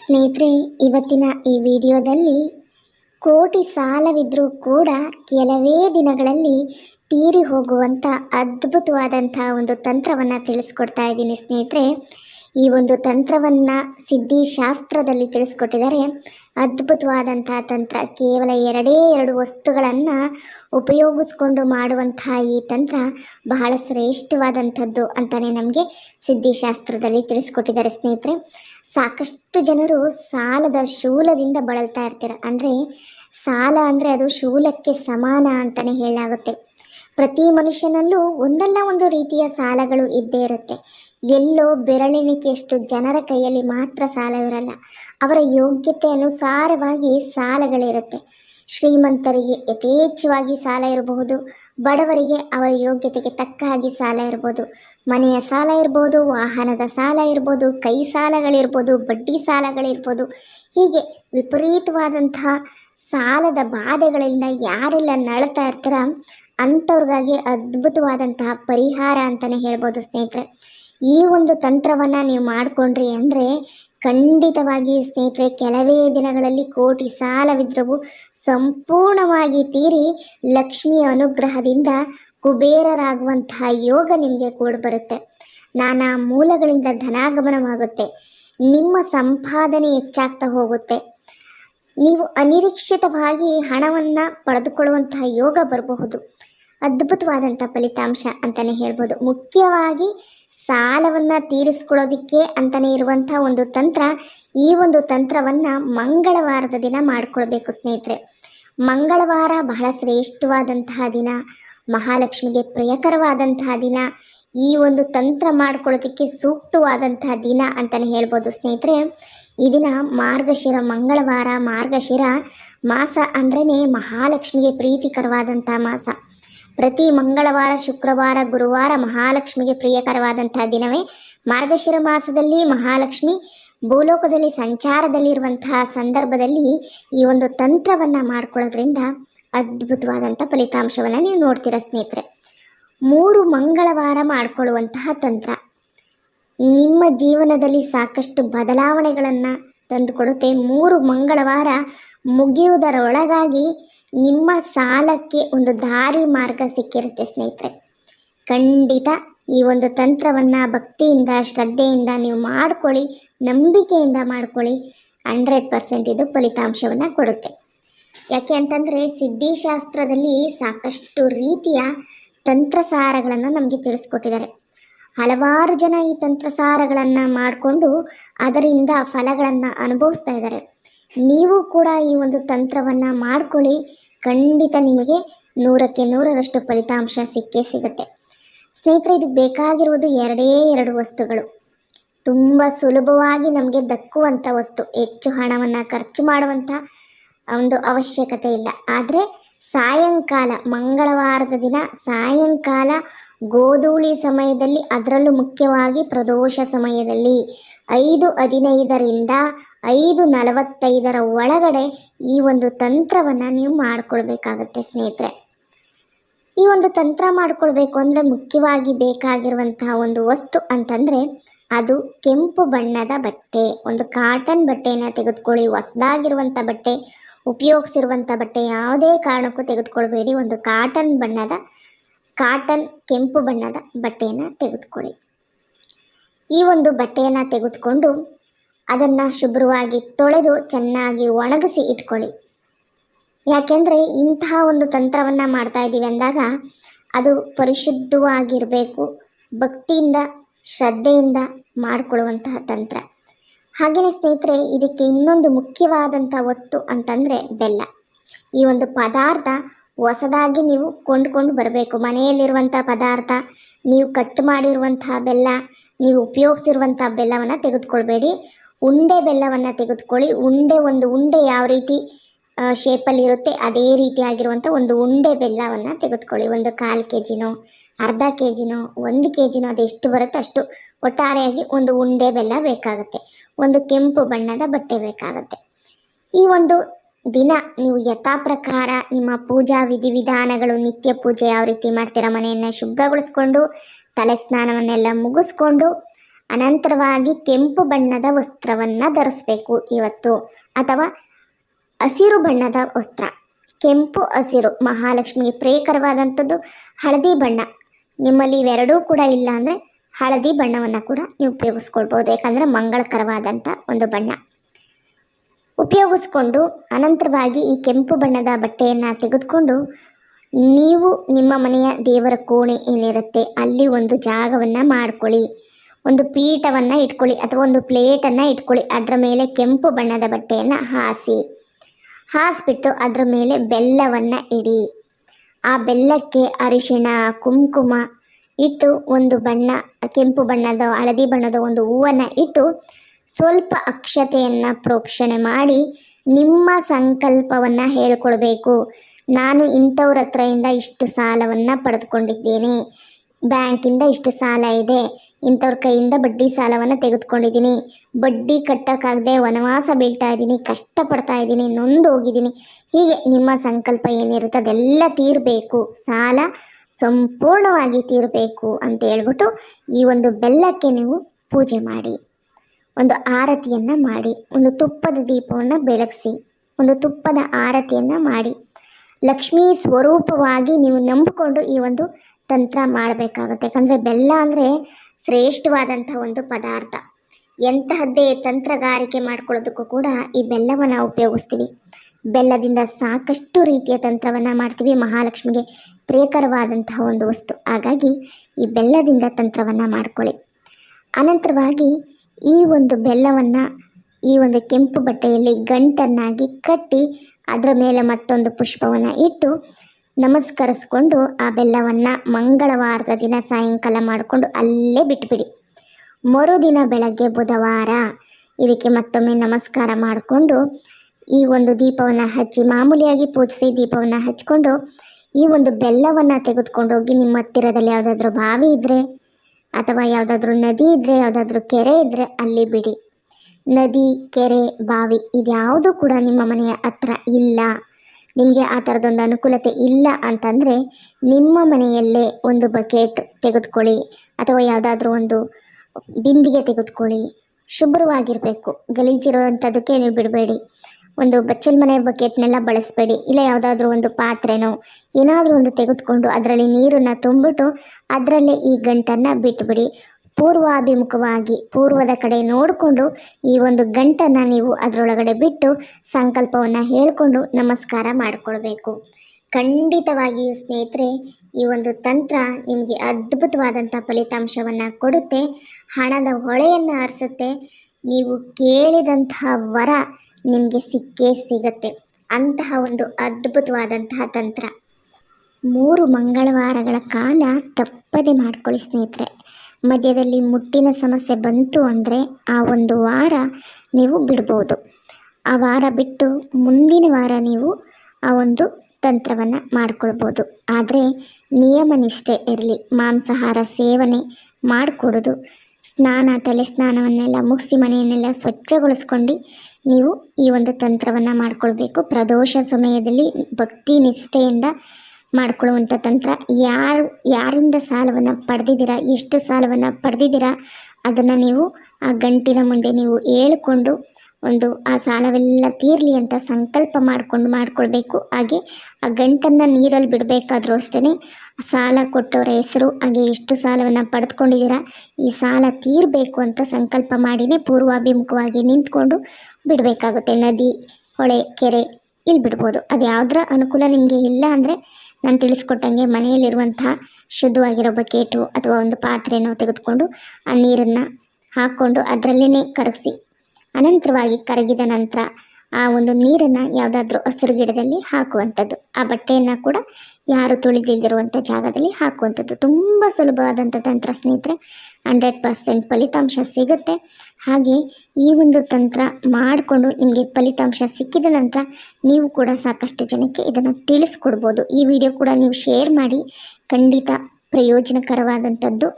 ಸ್ನೇಹಿತರೆ, ಇವತ್ತಿನ ಈ ವಿಡಿಯೋದಲ್ಲಿ ಕೋಟಿ ಸಾಲವಿದ್ದರೂ ಕೂಡ ಕೆಲವೇ ದಿನಗಳಲ್ಲಿ ತೀರಿ ಹೋಗುವಂಥ ಅದ್ಭುತವಾದಂಥ ಒಂದು ತಂತ್ರವನ್ನು ತಿಳಿಸ್ಕೊಡ್ತಾ ಇದ್ದೀನಿ ಸ್ನೇಹಿತರೆ. ಈ ಒಂದು ತಂತ್ರವನ್ನು ಸಿದ್ಧಿಶಾಸ್ತ್ರದಲ್ಲಿ ತಿಳಿಸ್ಕೊಟ್ಟಿದ್ದಾರೆ. ಅದ್ಭುತವಾದಂಥ ತಂತ್ರ, ಕೇವಲ ಎರಡೇ ಎರಡು ವಸ್ತುಗಳನ್ನು ಉಪಯೋಗಿಸ್ಕೊಂಡು ಮಾಡುವಂಥ ಈ ತಂತ್ರ ಬಹಳ ಶ್ರೇಷ್ಠವಾದಂಥದ್ದು ಅಂತಲೇ ನಮಗೆ ಸಿದ್ಧಿಶಾಸ್ತ್ರದಲ್ಲಿ ತಿಳಿಸ್ಕೊಟ್ಟಿದ್ದಾರೆ ಸ್ನೇಹಿತರೆ. ಸಾಕಷ್ಟು ಜನರು ಸಾಲದ ಶೂಲದಿಂದ ಬಳಲ್ತಾ ಇರ್ತಾರೆ. ಅಂದರೆ ಸಾಲ ಅಂದರೆ ಅದು ಶೂಲಕ್ಕೆ ಸಮಾನ ಅಂತಲೇ ಹೇಳಲಾಗುತ್ತೆ. ಪ್ರತಿ ಮನುಷ್ಯನಲ್ಲೂ ಒಂದಲ್ಲ ಒಂದು ರೀತಿಯ ಸಾಲಗಳು ಇದ್ದೇ ಇರುತ್ತೆ. ಎಲ್ಲೋ ಬೆರಳೆಣಿಕೆಯಷ್ಟು ಜನರ ಕೈಯಲ್ಲಿ ಮಾತ್ರ ಸಾಲವಿರಲ್ಲ. ಅವರ ಯೋಗ್ಯತೆ ಅನುಸಾರವಾಗಿ ಸಾಲಗಳಿರುತ್ತೆ. ಶ್ರೀಮಂತರಿಗೆ ಯಥೇಚ್ಛವಾಗಿ ಸಾಲ ಇರಬಹುದು. ಬಡವರಿಗೆ ಅವರ ಯೋಗ್ಯತೆಗೆ ತಕ್ಕ ಹಾಗೆ ಸಾಲ ಇರ್ಬೋದು ಮನೆಯ ಸಾಲ ಇರ್ಬೋದು ವಾಹನದ ಸಾಲ ಇರ್ಬೋದು ಕೈ ಸಾಲಗಳಿರ್ಬೋದು ಬಡ್ಡಿ ಸಾಲಗಳಿರ್ಬೋದು ಹೀಗೆ ವಿಪರೀತವಾದಂತಹ ಸಾಲದ ಬಾಧೆಗಳಿಂದ ಯಾರೆಲ್ಲ ನಳತಾ ಇರ್ತಾರ ಅಂಥವ್ರಿಗಾಗಿ ಅದ್ಭುತವಾದಂತಹ ಪರಿಹಾರ ಅಂತಲೇ ಹೇಳ್ಬೋದು ಸ್ನೇಹಿತರೆ. ಈ ಒಂದು ತಂತ್ರವನ್ನು ನೀವು ಮಾಡಿಕೊಂಡ್ರಿ ಅಂದರೆ ಖಂಡಿತವಾಗಿ ಸ್ನೇಹಿತರೆ, ಕೆಲವೇ ದಿನಗಳಲ್ಲಿ ಕೋಟಿ ಸಾಲವಿದ್ರವು ಸಂಪೂರ್ಣವಾಗಿ ತೀರಿ ಲಕ್ಷ್ಮಿಯ ಅನುಗ್ರಹದಿಂದ ಕುಬೇರರಾಗುವಂತಹ ಯೋಗ ನಿಮಗೆ ಕೂಡ ಬರುತ್ತೆ. ನಾನಾ ಮೂಲಗಳಿಂದ ಧನಾಗಮನವಾಗುತ್ತೆ. ನಿಮ್ಮ ಸಂಪಾದನೆ ಹೆಚ್ಚಾಗ್ತಾ ಹೋಗುತ್ತೆ. ನೀವು ಅನಿರೀಕ್ಷಿತವಾಗಿ ಹಣವನ್ನು ಪಡೆದುಕೊಳ್ಳುವಂತಹ ಯೋಗ ಬರಬಹುದು. ಅದ್ಭುತವಾದಂಥ ಫಲಿತಾಂಶ ಅಂತಲೇ ಹೇಳ್ಬೋದು. ಮುಖ್ಯವಾಗಿ ಸಾಲವನ್ನು ತೀರಿಸ್ಕೊಳ್ಳೋದಿಕ್ಕೆ ಅಂತಲೇ ಇರುವಂಥ ಒಂದು ತಂತ್ರ, ಈ ಒಂದು ತಂತ್ರವನ್ನು ಮಂಗಳವಾರದ ದಿನ ಮಾಡಿಕೊಳ್ಬೇಕು ಸ್ನೇಹಿತರೆ. ಮಂಗಳವಾರ ಬಹಳ ಶ್ರೇಷ್ಠವಾದಂತಹ ದಿನ, ಮಹಾಲಕ್ಷ್ಮಿಗೆ ಪ್ರಿಯಕರವಾದಂತಹ ದಿನ, ಈ ಒಂದು ತಂತ್ರ ಮಾಡ್ಕೊಳ್ಳೋದಕ್ಕೆ ಸೂಕ್ತವಾದಂತಹ ದಿನ ಅಂತಲೇ ಹೇಳ್ಬೋದು ಸ್ನೇಹಿತರೆ. ಈ ದಿನ ಮಾರ್ಗಶಿರ, ಮಂಗಳವಾರ ಮಾರ್ಗಶಿರ, ಮಾಸ ಅಂದ್ರೇ ಮಹಾಲಕ್ಷ್ಮಿಗೆ ಪ್ರೀತಿಕರವಾದಂಥ ಮಾಸ. ಪ್ರತಿ ಮಂಗಳವಾರ, ಶುಕ್ರವಾರ, ಗುರುವಾರ ಮಹಾಲಕ್ಷ್ಮಿಗೆ ಪ್ರಿಯಕರವಾದಂತಹ ದಿನವೇ. ಮಾರ್ಗಶಿರ ಮಾಸದಲ್ಲಿ ಮಹಾಲಕ್ಷ್ಮಿ ಭೂಲೋಕದಲ್ಲಿ ಸಂಚಾರದಲ್ಲಿರುವಂತಹ ಸಂದರ್ಭದಲ್ಲಿ ಈ ಒಂದು ತಂತ್ರವನ್ನು ಮಾಡ್ಕೊಳ್ಳೋದ್ರಿಂದ ಅದ್ಭುತವಾದಂಥ ಫಲಿತಾಂಶವನ್ನು ನೀವು ನೋಡ್ತೀರಾ ಸ್ನೇಹಿತರೆ. ಮೂರು ಮಂಗಳವಾರ ಮಾಡಿಕೊಳ್ಳುವಂತಹ ತಂತ್ರ. ನಿಮ್ಮ ಜೀವನದಲ್ಲಿ ಸಾಕಷ್ಟು ಬದಲಾವಣೆಗಳನ್ನು ತಂದುಕೊಡುತ್ತೆ. ಮೂರು ಮಂಗಳವಾರ ಮುಗಿಯುವುದರೊಳಗಾಗಿ ನಿಮ್ಮ ಸಾಲಕ್ಕೆ ಒಂದು ದಾರಿ ಮಾರ್ಗ ಸಿಕ್ಕಿರುತ್ತೆ ಸ್ನೇಹಿತರೆ. ಖಂಡಿತ ಈ ಒಂದು ತಂತ್ರವನ್ನು ಭಕ್ತಿಯಿಂದ, ಶ್ರದ್ಧೆಯಿಂದ ನೀವು ಮಾಡ್ಕೊಳ್ಳಿ, ನಂಬಿಕೆಯಿಂದ ಮಾಡ್ಕೊಳ್ಳಿ. ಹಂಡ್ರೆಡ್ ಪರ್ಸೆಂಟ್ ಇದು ಫಲಿತಾಂಶವನ್ನು ಕೊಡುತ್ತೆ. ಯಾಕೆ ಅಂತಂದರೆ ಸಿದ್ಧಿಶಾಸ್ತ್ರದಲ್ಲಿ ಸಾಕಷ್ಟು ರೀತಿಯ ತಂತ್ರಸಾರಗಳನ್ನು ನಮಗೆ ತಿಳಿಸ್ಕೊಟ್ಟಿದ್ದಾರೆ. ಹಲವಾರು ಜನ ಈ ತಂತ್ರಸಾರಗಳನ್ನು ಮಾಡಿಕೊಂಡು ಅದರಿಂದ ಫಲಗಳನ್ನು ಅನುಭವಿಸ್ತಾ ಇದ್ದಾರೆ. ನೀವು ಕೂಡ ಈ ಒಂದು ತಂತ್ರವನ್ನು ಮಾಡಿಕೊಳ್ಳಿ. ಖಂಡಿತ ನಿಮಗೆ ನೂರಕ್ಕೆ ನೂರರಷ್ಟು ಫಲಿತಾಂಶ ಸಿಕ್ಕೇ ಸಿಗುತ್ತೆ. ಸ್ನೇಹಿತರೆ ಇದಕ್ಕೆ ಬೇಕಾಗಿರುವುದು ಎರಡೇ ಎರಡು ವಸ್ತುಗಳು. ತುಂಬ ಸುಲಭವಾಗಿ ನಮಗೆ ದಕ್ಕುವಂಥ ವಸ್ತು, ಹೆಚ್ಚು ಹಣವನ್ನು ಖರ್ಚು ಮಾಡುವಂಥ ಒಂದು ಅವಶ್ಯಕತೆ ಇಲ್ಲ. ಆದರೆ ಸಾಯಂಕಾಲ, ಮಂಗಳವಾರದ ದಿನ ಸಾಯಂಕಾಲ ಗೋಧೂಳಿ ಸಮಯದಲ್ಲಿ, ಅದರಲ್ಲೂ ಮುಖ್ಯವಾಗಿ ಪ್ರದೋಷ ಸಮಯದಲ್ಲಿ ಐದು ಹದಿನೈದರಿಂದ ಐದು ನಲವತ್ತೈದರ ಒಳಗಡೆ ಈ ಒಂದು ತಂತ್ರವನ್ನು ನೀವು ಮಾಡಿಕೊಳ್ಬೇಕಾಗತ್ತೆ ಸ್ನೇಹಿತರೆ. ಈ ಒಂದು ತಂತ್ರ ಮಾಡಿಕೊಳ್ಬೇಕು ಅಂದರೆ ಮುಖ್ಯವಾಗಿ ಬೇಕಾಗಿರುವಂತಹ ಒಂದು ವಸ್ತು ಅಂತಂದರೆ ಅದು ಕೆಂಪು ಬಣ್ಣದ ಬಟ್ಟೆ. ಒಂದು ಕಾಟನ್ ಬಟ್ಟೆಯನ್ನು ತೆಗೆದುಕೊಳ್ಳಿ ಹೊಸದಾಗಿರುವಂಥ ಬಟ್ಟೆ ಉಪಯೋಗಿಸಿರುವಂಥ ಬಟ್ಟೆ, ಯಾವುದೇ ಕಾರಣಕ್ಕೂ ತೆಗೆದುಕೊಳ್ಬೇಡಿ. ಒಂದು ಕಾಟನ್ ಬಣ್ಣದ ಕಾಟನ್ ಕೆಂಪು ಬಣ್ಣದ ಬಟ್ಟೆಯನ್ನು ತೆಗೆದುಕೊಳ್ಳಿ. ಈ ಒಂದು ಬಟ್ಟೆಯನ್ನು ತೆಗೆದುಕೊಂಡು ಅದನ್ನು ಶುಭ್ರವಾಗಿ ತೊಳೆದು ಚೆನ್ನಾಗಿ ಒಣಗಿಸಿ ಇಟ್ಕೊಳ್ಳಿ. ಯಾಕೆಂದರೆ ಇಂತಹ ಒಂದು ತಂತ್ರವನ್ನು ಮಾಡ್ತಾ ಇದ್ದೀವಿ ಅಂದಾಗ ಅದು ಪರಿಶುದ್ಧವಾಗಿರಬೇಕು, ಭಕ್ತಿಯಿಂದ, ಶ್ರದ್ಧೆಯಿಂದ ಮಾಡಿಕೊಳ್ಳುವಂತಹ ತಂತ್ರ. ಹಾಗೆಯೇ ಸ್ನೇಹಿತರೆ, ಇದಕ್ಕೆ ಇನ್ನೊಂದು ಮುಖ್ಯವಾದಂಥ ವಸ್ತು ಅಂತಂದರೆ ಬೆಲ್ಲ. ಈ ಒಂದು ಪದಾರ್ಥ ಹೊಸದಾಗಿ ನೀವು ಕೊಂಡ್ಕೊಂಡು ಬರಬೇಕು. ಮನೆಯಲ್ಲಿರುವಂಥ ಪದಾರ್ಥ, ನೀವು ಕಟ್ ಮಾಡಿರುವಂತಹ ಬೆಲ್ಲ, ನೀವು ಉಪಯೋಗಿಸಿರುವಂಥ ಬೆಲ್ಲವನ್ನು ತೆಗೆದುಕೊಳ್ಬೇಡಿ. ಉಂಡೆ ಬೆಲ್ಲವನ್ನು ತೆಗೆದುಕೊಳ್ಳಿ. ಉಂಡೆ ಒಂದು ಉಂಡೆ ಯಾವ ರೀತಿ ಶೇಪಲ್ಲಿರುತ್ತೆ ಅದೇ ರೀತಿಯಾಗಿರುವಂಥ ಒಂದು ಉಂಡೆ ಬೆಲ್ಲವನ್ನು ತೆಗೆದುಕೊಳ್ಳಿ. ಒಂದು ಕಾಲು ಕೆ ಜಿನೋ ಅರ್ಧ ಕೆ ಜಿನೋ ಒಂದು ಕೆ ಜಿನೋ ಅದೆಷ್ಟು ಬರುತ್ತೆ ಅಷ್ಟು ಒಟ್ಟಾರೆಯಾಗಿ ಒಂದು ಉಂಡೆ ಬೆಲ್ಲ ಬೇಕಾಗುತ್ತೆ. ಒಂದು ಕೆಂಪು ಬಣ್ಣದ ಬಟ್ಟೆ ಬೇಕಾಗುತ್ತೆ. ಈ ಒಂದು ದಿನ ನೀವು ಯಥಾ ಪ್ರಕಾರ ನಿಮ್ಮ ಪೂಜಾ ವಿಧಿವಿಧಾನಗಳು, ನಿತ್ಯ ಪೂಜೆ ಯಾವ ರೀತಿ ಮಾಡ್ತೀರಾ ಮನೆಯನ್ನು ಶುಭ್ರಗೊಳಿಸ್ಕೊಂಡು, ತಲೆ ಸ್ನಾನವನ್ನೆಲ್ಲ ಮುಗಿಸ್ಕೊಂಡು ಅನಂತರವಾಗಿ ಕೆಂಪು ಬಣ್ಣದ ವಸ್ತ್ರವನ್ನು ಧರಿಸಬೇಕು ಇವತ್ತು. ಅಥವಾ ಹಸಿರು ಬಣ್ಣದ ವಸ್ತ್ರ. ಕೆಂಪು, ಹಸಿರು. ಮಹಾಲಕ್ಷ್ಮಿಗೆ ಪ್ರಿಯಕರವಾದಂಥದ್ದು ಹಳದಿ ಬಣ್ಣ. ನಿಮ್ಮಲ್ಲಿ ಇವೆರಡೂ ಕೂಡ ಇಲ್ಲ ಅಂದರೆ ಹಳದಿ ಬಣ್ಣವನ್ನು ಕೂಡ ನೀವು ಉಪಯೋಗಿಸ್ಕೊಳ್ಬೋದು. ಯಾಕಂದರೆ ಮಂಗಳಕರವಾದಂಥ ಒಂದು ಬಣ್ಣ. ಉಪಯೋಗಿಸ್ಕೊಂಡು ಅನಂತರವಾಗಿ ಈ ಕೆಂಪು ಬಣ್ಣದ ಬಟ್ಟೆಯನ್ನು ತೆಗೆದುಕೊಂಡು ನೀವು ನಿಮ್ಮ ಮನೆಯ ದೇವರ ಕೋಣೆ ಏನಿರುತ್ತೆ ಅಲ್ಲಿ ಒಂದು ಜಾಗವನ್ನು ಮಾಡ್ಕೊಳ್ಳಿ. ಒಂದು ಪೀಠವನ್ನು ಇಟ್ಕೊಳ್ಳಿ ಅಥವಾ ಒಂದು ಪ್ಲೇಟನ್ನು ಇಟ್ಕೊಳ್ಳಿ. ಅದರ ಮೇಲೆ ಕೆಂಪು ಬಣ್ಣದ ಬಟ್ಟೆಯನ್ನು ಹಾಸಿ. ಹಾಸಿಬಿಟ್ಟು ಅದರ ಮೇಲೆ ಬೆಲ್ಲವನ್ನು ಇಡಿ. ಆ ಬೆಲ್ಲಕ್ಕೆ ಅರಿಶಿಣ, ಕುಂಕುಮ ಇಟ್ಟು ಒಂದು ಬಣ್ಣ, ಕೆಂಪು ಬಣ್ಣದ, ಹಳದಿ ಬಣ್ಣದ ಒಂದು ಹೂವನ್ನು ಇಟ್ಟು ಸ್ವಲ್ಪ ಅಕ್ಷತೆಯನ್ನು ಪ್ರೋಕ್ಷಣೆ ಮಾಡಿ ನಿಮ್ಮ ಸಂಕಲ್ಪವನ್ನು ಹೇಳ್ಕೊಳ್ಬೇಕು ನಾನು ಇಂಥವ್ರ ಹತ್ರ ಇಷ್ಟು ಸಾಲವನ್ನು ಪಡೆದುಕೊಂಡಿದ್ದೇನೆ. ಬ್ಯಾಂಕಿಂದ ಇಷ್ಟು ಸಾಲ ಇದೆ. ಇಂಥವ್ರ ಕೈಯಿಂದ ಬಡ್ಡಿ ಸಾಲವನ್ನು ತೆಗೆದುಕೊಂಡಿದ್ದೀನಿ. ಬಡ್ಡಿ ಕಟ್ಟೋಕ್ಕಾಗದೆ ವನವಾಸ ಬೀಳ್ತಾ ಇದ್ದೀನಿ, ಕಷ್ಟಪಡ್ತಾ ಇದ್ದೀನಿ ನೊಂದು ಹೋಗಿದ್ದೀನಿ ಹೀಗೆ ನಿಮ್ಮ ಸಂಕಲ್ಪ ಏನಿರುತ್ತೆ ಅದೆಲ್ಲ ತೀರಬೇಕು. ಸಾಲ ಸಂಪೂರ್ಣವಾಗಿ ತೀರಬೇಕು ಅಂತ ಹೇಳ್ಬಿಟ್ಟು ಈ ಒಂದು ಬೆಲ್ಲಕ್ಕೆ ನೀವು ಪೂಜೆ ಮಾಡಿ. ಒಂದು ಆರತಿಯನ್ನು ಮಾಡಿ, ಒಂದು ತುಪ್ಪದ ದೀಪವನ್ನು ಬೆಳಗಿಸಿ, ಒಂದು ತುಪ್ಪದ ಆರತಿಯನ್ನು ಮಾಡಿ. ಲಕ್ಷ್ಮೀ ಸ್ವರೂಪವಾಗಿ ನೀವು ನಂಬಿಕೊಂಡು ಈ ಒಂದು ತಂತ್ರ ಮಾಡಬೇಕಾಗುತ್ತೆ. ಯಾಕಂದರೆ ಬೆಲ್ಲ ಅಂದರೆ ಶ್ರೇಷ್ಠವಾದಂಥ ಒಂದು ಪದಾರ್ಥ. ಎಂತಹದ್ದೇ ತಂತ್ರಗಾರಿಕೆ ಮಾಡ್ಕೊಳ್ಳೋದಕ್ಕೂ ಕೂಡ ಈ ಬೆಲ್ಲವನ್ನು ಉಪಯೋಗಿಸ್ತೀವಿ. ಬೆಲ್ಲದಿಂದ ಸಾಕಷ್ಟು ರೀತಿಯ ತಂತ್ರವನ್ನು ಮಾಡ್ತೀವಿ. ಮಹಾಲಕ್ಷ್ಮಿಗೆ ಪ್ರಿಯಕರವಾದಂತಹ ಒಂದು ವಸ್ತು. ಹಾಗಾಗಿ ಈ ಬೆಲ್ಲದಿಂದ ತಂತ್ರವನ್ನು ಮಾಡ್ಕೊಳ್ಳಿ. ಅನಂತರವಾಗಿ ಈ ಒಂದು ಬೆಲ್ಲವನ್ನು ಈ ಒಂದು ಕೆಂಪು ಬಟ್ಟೆಯಲ್ಲಿ ಗಂಟನ್ನಾಗಿ ಕಟ್ಟಿ ಅದರ ಮೇಲೆ ಮತ್ತೊಂದು ಪುಷ್ಪವನ್ನು ಇಟ್ಟು ನಮಸ್ಕರಿಸ್ಕೊಂಡು ಆ ಬೆಲ್ಲವನ್ನು ಮಂಗಳವಾರದ ದಿನ ಸಾಯಂಕಾಲ ಮಾಡಿಕೊಂಡು ಅಲ್ಲೇ ಬಿಟ್ಬಿಡಿ. ಮರುದಿನ ಬೆಳಗ್ಗೆ ಬುಧವಾರ ಇದಕ್ಕೆ ಮತ್ತೊಮ್ಮೆ ನಮಸ್ಕಾರ ಮಾಡಿಕೊಂಡು ಈ ಒಂದು ದೀಪವನ್ನು ಹಚ್ಚಿ ಮಾಮೂಲಿಯಾಗಿ ಪೂಜಿಸಿ ದೀಪವನ್ನು ಹಚ್ಕೊಂಡು ಈ ಒಂದು ಬೆಲ್ಲವನ್ನು ತೆಗೆದುಕೊಂಡು ಹೋಗಿ ನಿಮ್ಮ ಹತ್ತಿರದಲ್ಲಿ ಯಾವುದಾದ್ರೂ ಬಾವಿ ಇದ್ದರೆ ಅಥವಾ ಯಾವುದಾದ್ರೂ ನದಿ ಇದ್ದರೆ ಯಾವುದಾದ್ರೂ ಕೆರೆ ಇದ್ದರೆ ಅಲ್ಲಿ ಬಿಡಿ. ನದಿ, ಕೆರೆ, ಬಾವಿ ಇದ್ಯಾವುದೂ ಕೂಡ ನಿಮ್ಮ ಮನೆಯ ಹತ್ರ ಇಲ್ಲ. ನಿಮಗೆ ಆ ಥರದೊಂದು ಅನುಕೂಲತೆ ಇಲ್ಲ ಅಂತಂದರೆ ನಿಮ್ಮ ಮನೆಯಲ್ಲೇ ಒಂದು ಬಕೆಟ್ ತೆಗೆದುಕೊಳ್ಳಿ ಅಥವಾ ಯಾವುದಾದ್ರೂ ಒಂದು ಬಿಂದಿಗೆ ತೆಗೆದುಕೊಳ್ಳಿ. ಶುಭ್ರವಾಗಿರಬೇಕು. ಗಲೀಜಿರುವಂಥದ್ದಕ್ಕೆ ನೀವು ಬಿಡಬೇಡಿ. ಒಂದು ಬಚ್ಚಲ್ ಮನೆ ಬಕೆಟ್ನೆಲ್ಲ ಬಳಸಬೇಡಿ. ಇಲ್ಲ ಯಾವುದಾದ್ರೂ ಒಂದು ಪಾತ್ರೆನೋ ಏನಾದರೂ ಒಂದು ತೆಗೆದುಕೊಂಡು ಅದರಲ್ಲಿ ನೀರನ್ನು ತುಂಬಿಟ್ಟು ಅದರಲ್ಲೇ ಈ ಗಂಟನ್ನು ಬಿಟ್ಟುಬಿಡಿ ಪೂರ್ವಾಭಿಮುಖವಾಗಿ ಪೂರ್ವದ ಕಡೆ ನೋಡಿಕೊಂಡು ಈ ಒಂದು ಗಂಟನ್ನು ನೀವು ಅದರೊಳಗಡೆ ಬಿಟ್ಟು ಸಂಕಲ್ಪವನ್ನು ಹೇಳಿಕೊಂಡು ನಮಸ್ಕಾರ ಮಾಡಿಕೊಳ್ಬೇಕು. ಖಂಡಿತವಾಗಿಯೂ ಸ್ನೇಹಿತರೆ, ಈ ಒಂದು ತಂತ್ರ ನಿಮಗೆ ಅದ್ಭುತವಾದಂಥ ಫಲಿತಾಂಶವನ್ನು ಕೊಡುತ್ತೆ, ಹಣದ ಹೊಳೆಯನ್ನು ಆರಿಸುತ್ತೆ, ನೀವು ಕೇಳಿದಂತಹ ವರ ನಿಮಗೆ ಸಿಕ್ಕೇ ಸಿಗತ್ತೆ. ಅಂತಹ ಒಂದು ಅದ್ಭುತವಾದಂತಹ ತಂತ್ರ. ಮೂರು ಮಂಗಳವಾರಗಳ ಕಾಲ ತಪ್ಪದೆ ಮಾಡ್ಕೊಳ್ಳಿ ಸ್ನೇಹಿತರೆ. ಮಧ್ಯದಲ್ಲಿ ಮುಟ್ಟಿನ ಸಮಸ್ಯೆ ಬಂತು ಅಂದರೆ ಆ ಒಂದು ವಾರ ನೀವು ಬಿಡ್ಬೋದು. ಆ ವಾರ ಬಿಟ್ಟು ಮುಂದಿನ ವಾರ ನೀವು ಆ ಒಂದು ತಂತ್ರವನ್ನು ಮಾಡಿಕೊಳ್ಬೋದು. ಆದರೆ ನಿಯಮ ನಿಷ್ಠೆ ಇರಲಿ, ಮಾಂಸಾಹಾರ ಸೇವನೆ ಮಾಡಿಕೊಡೋದು. ಸ್ನಾನ ತಲೆ ಸ್ನಾನವನ್ನೆಲ್ಲ ಮುಗಿಸಿ ಮನೆಯನ್ನೆಲ್ಲ ಸ್ವಚ್ಛಗೊಳಿಸ್ಕೊಂಡು ನೀವು ಈ ಒಂದು ತಂತ್ರವನ್ನು ಮಾಡಿಕೊಳ್ಬೇಕು. ಪ್ರದೋಷ ಸಮಯದಲ್ಲಿ ಭಕ್ತಿ ನಿಷ್ಠೆಯಿಂದ ಮಾಡ್ಕೊಳ್ಳುವಂಥ ತಂತ್ರ. ಯಾರು, ಯಾರಿಂದ ಸಾಲವನ್ನು ಪಡೆದಿದ್ದೀರಾ, ಎಷ್ಟು ಸಾಲವನ್ನು ಪಡೆದಿದ್ದೀರಾ, ಅದನ್ನು ನೀವು ಆ ಗಂಟಿನ ಮುಂದೆ ನೀವು ಹೇಳಿಕೊಂಡು ಒಂದು ಆ ಸಾಲವೆಲ್ಲ ತೀರಲಿ ಅಂತ ಸಂಕಲ್ಪ ಮಾಡಿಕೊಂಡು ಮಾಡಿಕೊಳ್ಬೇಕು. ಹಾಗೆ ಆ ಗಂಟನ್ನು ನೀರಲ್ಲಿ ಬಿಡಬೇಕಾದ್ರೂ ಅಷ್ಟೇ ಸಾಲ ಕೊಟ್ಟವರ ಹೆಸರು, ಹಾಗೆ ಎಷ್ಟು ಸಾಲವನ್ನು ಪಡೆದುಕೊಂಡಿದ್ದೀರಾ, ಈ ಸಾಲ ತೀರಬೇಕು ಅಂತ ಸಂಕಲ್ಪ ಮಾಡಿನೇ ಪೂರ್ವಾಭಿಮುಖವಾಗಿ ನಿಂತ್ಕೊಂಡು ಬಿಡಬೇಕಾಗುತ್ತೆ. ನದಿ, ಹೊಳೆ, ಕೆರೆ, ಇಲ್ಲಿ ಬಿಡ್ಬೋದು. ಅದು ಯಾವುದರ ಅನುಕೂಲ ನಿಮಗೆ ಇಲ್ಲ ಅಂದರೆ ನಾನು ತಿಳಿಸ್ಕೊಟ್ಟಂಗೆ ಮನೆಯಲ್ಲಿರುವಂತಹ ಶುದ್ಧವಾಗಿರೋ ಬಕೆಟು ಅಥವಾ ಒಂದು ಪಾತ್ರೆಯನ್ನು ತೆಗೆದುಕೊಂಡು ಆ ನೀರನ್ನು ಹಾಕ್ಕೊಂಡು ಅದರಲ್ಲೇ ಕರಗಿಸಿ, ಅನಂತರವಾಗಿ ಕರಗಿದ ನಂತರ ಆ ಒಂದು ನೀರನ್ನು ಯಾವುದಾದ್ರೂ ಹಸಿರು ಗಿಡದಲ್ಲಿ ಹಾಕುವಂಥದ್ದು, ಆ ಬಟ್ಟೆಯನ್ನು ಕೂಡ ಯಾರು ತುಳಿದಿದ್ದಿರುವಂಥ ಜಾಗದಲ್ಲಿ ಹಾಕುವಂಥದ್ದು. ತುಂಬ ಸುಲಭವಾದಂಥ ತಂತ್ರ ಸ್ನೇಹಿತರೆ ಹಂಡ್ರೆಡ್ ಪರ್ಸೆಂಟ್ ಫಲಿತಾಂಶ ಸಿಗುತ್ತೆ. ಹಾಗೆ ಈ ಒಂದು ತಂತ್ರ ಮಾಡಿಕೊಂಡು ನಿಮಗೆ ಫಲಿತಾಂಶ ಸಿಕ್ಕಿದ ನಂತರ ನೀವು ಕೂಡ ಸಾಕಷ್ಟು ಜನಕ್ಕೆ ಇದನ್ನು ತಿಳಿಸ್ಕೊಡ್ಬೋದು. ಈ ವಿಡಿಯೋ ಕೂಡ ನೀವು ಶೇರ್ ಮಾಡಿ, ಖಂಡಿತ ಪ್ರಯೋಜನಕರವಾದಂಥದ್ದು.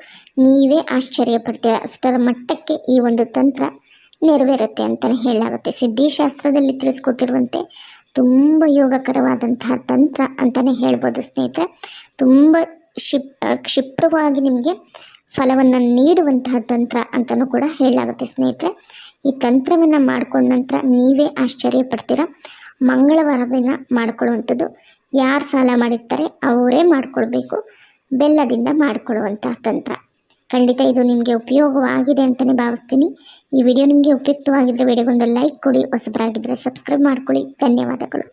ನೀವೇ ಆಶ್ಚರ್ಯ ಪಡ್ತೀರ ಅಷ್ಟರ ಮಟ್ಟಕ್ಕೆ ಈ ಒಂದು ತಂತ್ರ ನೆರವೇರುತ್ತೆ ಅಂತಲೇ ಹೇಳಲಾಗುತ್ತೆ. ಸಿದ್ಧಿಶಾಸ್ತ್ರದಲ್ಲಿ ತಿಳಿಸ್ಕೊಟ್ಟಿರುವಂತೆ ತುಂಬ ಯೋಗಕರವಾದಂತಹ ತಂತ್ರ ಅಂತಲೇ ಹೇಳ್ಬೋದು ಸ್ನೇಹಿತರೆ. ತುಂಬ ಕ್ಷಿಪ್ ಕ್ಷಿಪ್ರವಾಗಿ ನಿಮಗೆ ಫಲವನ್ನು ನೀಡುವಂತಹ ತಂತ್ರ ಅಂತಲೂ ಕೂಡ ಹೇಳಲಾಗುತ್ತೆ ಸ್ನೇಹಿತರೆ. ಈ ತಂತ್ರವನ್ನು ಮಾಡಿಕೊಂಡ ನಂತರ ನೀವೇ ಆಶ್ಚರ್ಯ ಪಡ್ತೀರಾ ಮಂಗಳವಾರ ದಿನ ಮಾಡ್ಕೊಳ್ಳುವಂಥದ್ದು. ಯಾರು ಸಾಲ ಮಾಡಿರ್ತಾರೆ ಅವರೇ ಮಾಡಿಕೊಳ್ಬೇಕು. ಬೆಲ್ಲದಿಂದ ಮಾಡಿಕೊಳ್ಳುವಂತಹ ತಂತ್ರ. ಖಂಡಿತ ಇದು ನಿಮಗೆ ಉಪಯೋಗವಾಗಿದೆ ಅಂತಲೇ ಭಾವಿಸ್ತೀನಿ. ಈ ವಿಡಿಯೋ ನಿಮಗೆ ಉಪಯುಕ್ತವಾಗಿದ್ದರೆ ವಿಡಿಯೋಗೊಂದು ಲೈಕ್ ಕೊಡಿ ಹೊಸಬರಾಗಿದ್ದರೆ ಸಬ್ಸ್ಕ್ರೈಬ್ ಮಾಡ್ಕೊಳ್ಳಿ. ಧನ್ಯವಾದಗಳು.